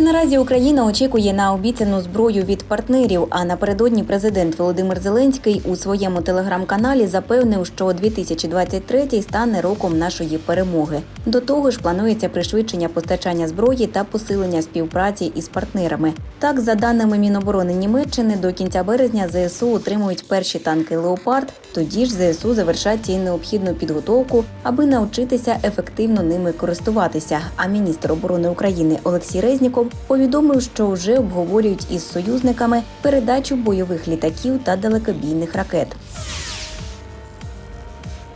Наразі Україна очікує на обіцяну зброю від партнерів. А напередодні президент Володимир Зеленський у своєму телеграм-каналі запевнив, що 2023 стане роком нашої перемоги. До того ж, планується пришвидшення постачання зброї та посилення співпраці із партнерами. Так, за даними Міноборони Німеччини, до кінця березня ЗСУ отримують перші танки Леопард. Тоді ж ЗСУ завершать і необхідну підготовку, аби навчитися ефективно ними користуватися. А міністр оборони України Олексій Резніков повідомив, що вже обговорюють із союзниками передачу бойових літаків та далекобійних ракет.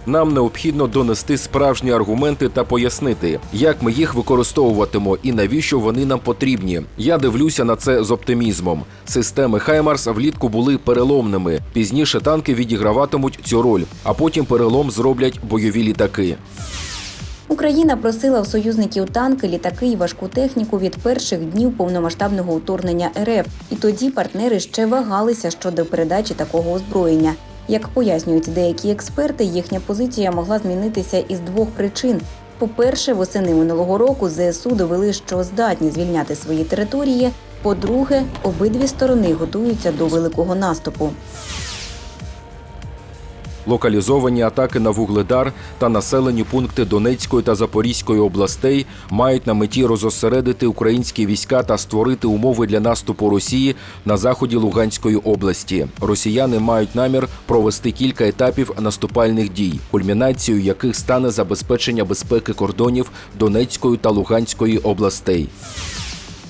Нам необхідно донести справжні аргументи та пояснити, як ми їх використовуватимо і навіщо вони нам потрібні. Я дивлюся на це з оптимізмом. Системи Хаймарс влітку були переломними. Пізніше танки відіграватимуть цю роль, а потім перелом зроблять бойові літаки. Україна просила в союзників танки, літаки і важку техніку від перших днів повномасштабного вторгнення РФ. І тоді партнери ще вагалися щодо передачі такого озброєння. Як пояснюють деякі експерти, їхня позиція могла змінитися із двох причин. По-перше, восени минулого року ЗСУ довели, що здатні звільняти свої території. По-друге, обидві сторони готуються до великого наступу. Локалізовані атаки на Вугледар та населені пункти Донецької та Запорізької областей мають на меті розосередити українські війська та створити умови для наступу Росії на заході Луганської області. Росіяни мають намір провести кілька етапів наступальних дій, кульмінацією яких стане забезпечення безпеки кордонів Донецької та Луганської областей.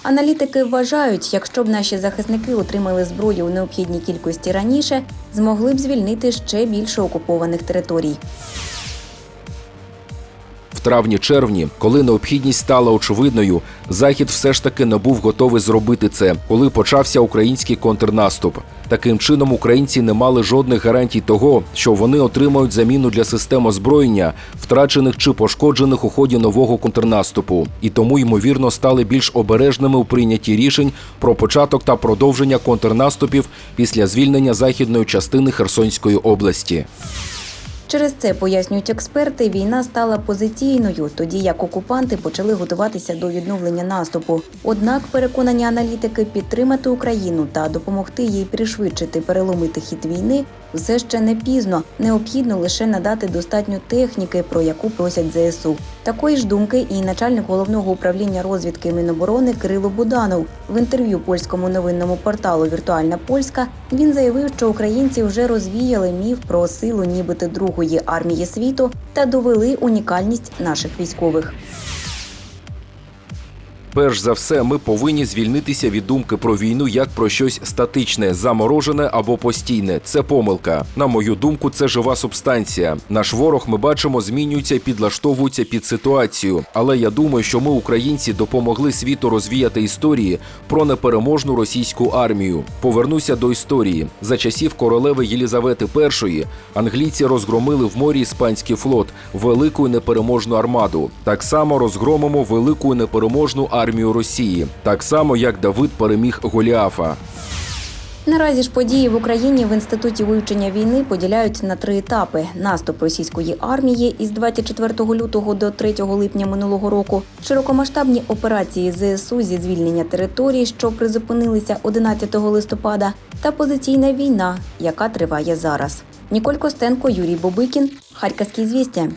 Аналітики вважають, якщо б наші захисники отримали зброю у необхідній кількості раніше, змогли б звільнити ще більше окупованих територій. Травні-червні, коли необхідність стала очевидною, захід все ж таки не був готовий зробити це, коли почався український контрнаступ. Таким чином, українці не мали жодних гарантій того, що вони отримають заміну для систем озброєння, втрачених чи пошкоджених у ході нового контрнаступу, і тому ймовірно стали більш обережними у прийнятті рішень про початок та продовження контрнаступів після звільнення західної частини Херсонської області. Через це пояснюють експерти, війна стала позиційною, тоді як окупанти почали готуватися до відновлення наступу. Однак, переконані аналітики, підтримати Україну та допомогти їй пришвидшити переломити хід війни все ще не пізно. Необхідно лише надати достатньо техніки, про яку просять ЗСУ. Такої ж думки і начальник головного управління розвідки Міноборони Кирило Буданов в інтерв'ю польському новинному порталу Віртуальна Польська він заявив, що українці вже розвіяли міф про силу, нібито другої армії світу, та довели унікальність наших військових. Перш за все, ми повинні звільнитися від думки про війну як про щось статичне, заморожене або постійне. Це помилка. На мою думку, це жива субстанція. Наш ворог ми бачимо, змінюється, підлаштовується під ситуацію. Але я думаю, що ми, українці, допомогли світу розвіяти історії про непереможну російську армію. Повернуся до історії. За часів королеви Єлізавети І англійці розгромили в морі іспанський флот, велику і непереможну армаду. Так само розгромимо велику і непереможну армію Росії, так само як Давид переміг Голіафа. Наразі ж події в Україні в інституті вивчення війни поділяють на три етапи: наступ російської армії із 24 лютого до 3 липня минулого року, широкомасштабні операції ЗСУ зі звільнення територій, що призупинилися 11 листопада, та позиційна війна, яка триває зараз. Ніколь Костенко, Юрій Бобикін, Харківські звістя.